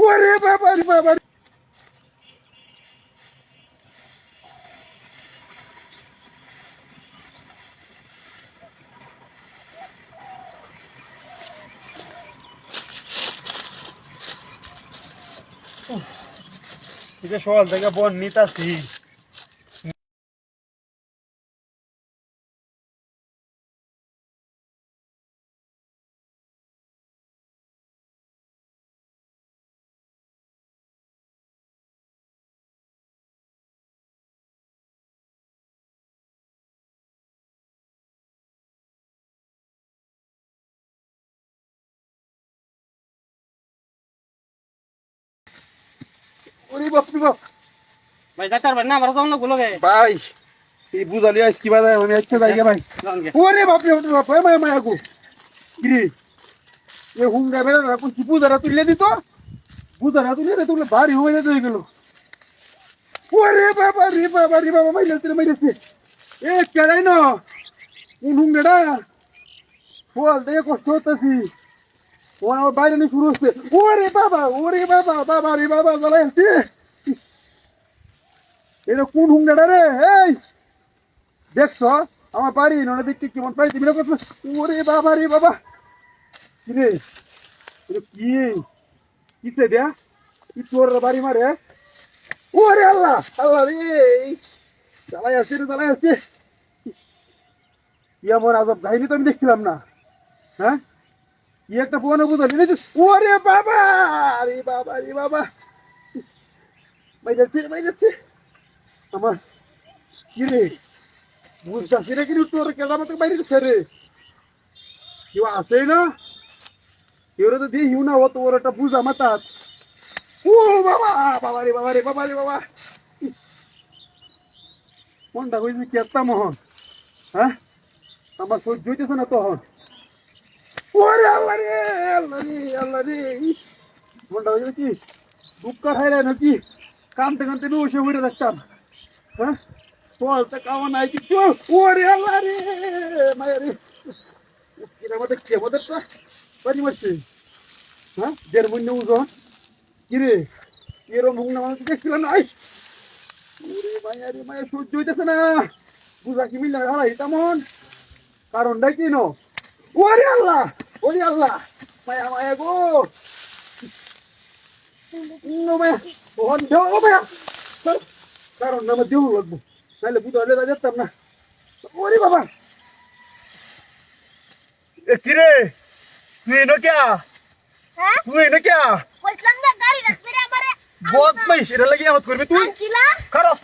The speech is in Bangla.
ওরে বাবা রে বাবা সকাল থেকে বন নিতাছি। ওরে বাপ রে বাপ ভাই যাইতে পারবেন না আমার তখনগুলো ভাই এই বুঝালি আজ কি বাজায় আমি আজকে যাই গে ভাই। ওরে বাপ রে বাপ রে মায়া মায়া গো গিরি এ হুঙ্গা বেড়া রাখো কি বুঝারা তুলে দিত। বুঝারা তুলে রে তুলে ভারী হয়ে হয়ে গেল। ওরে বাবা রে বাবা রে বাবা মাইলেছে রে মাইলেছে এ কেড়াই না? কোন হুঙ্গাটা বল দেখে কষ্ট হতেছি। ও আমার বাইরে নিয়ে শুরু হচ্ছে। ওরে বাবা ওরে বাবা বাবা রে বাবা জ্বালাই আছে এটা কোন হুঙ্গাটা রে? এই! দেখছ? আমার বাড়ি নয় দেখতে কেমন পাই না কত ওরে বাবা রে বাবা। কি রে? এটা কি? কিসে দেয়া? কি তোর বাড়ি মারে ওরে আল্লাহ আল্লাহ রে! চালাই আছে রে চালাই আছে কি এমন আজব কাহিনী তো আমি দেখছিলাম না। হ্যাঁ? একটা পুরানো বুঝলি না ওরে বাবা, আরে বাবা রে বাবা। ভাই যাচ্ছে ভাই যাচ্ছে আমার কি রে? বুঝতেছি না কিন্তু তোর কেডা মতো বাইরে গেছে রে? কেউ আসে না? কেউ তো দিয়ে হিউ না ও তো ওর একটা বুঝা মাতাত ও বাবা বাবা রে বাবা রে বাবা রে, বাবা। মনটা কইছে কি একটা মোহন হ্যাঁ? আমার সহ্য হইতেছে না তখন ওরে আল্লাহ রে রে আল্লাহ রে মনটা কইছে কি দুঃখ খাইলে নাকি কামতে কামতে আমি বসে হয়ে থাকতাম। হ্যাঁ? বলতে কেমন আইছি তো ওরে আল্লাহ রে মায়া রে মধ্যে কে মধ্যে তো মারছে। হ্যাঁ? দেড় ওজন। কিরে এরম মুখ না মানুষ দেখছিলাম না? ওরে মায়া রে মায়া, সহ্য হইতেছে না। বুঝা কি মিলে হারাই তেমন কারণটা কি নো? ওরে, আল্লাহ! ওরে আল্লাহ। মায়া মায়া গো। নো মায়া ওহন ও মায়া কারণ আমার দেহ লাগবো। নাহলে বুধ হলে যেতাম না। ওরে বাবা। এ কিরে? তুই এনো ক্যা হ্যাঁ? তুই এনো ক্যা কইছিলাম না গাড়ি রাখবি রে আমারে। বহুত সেটা লাগি আমার করবি তুই? খারাপ।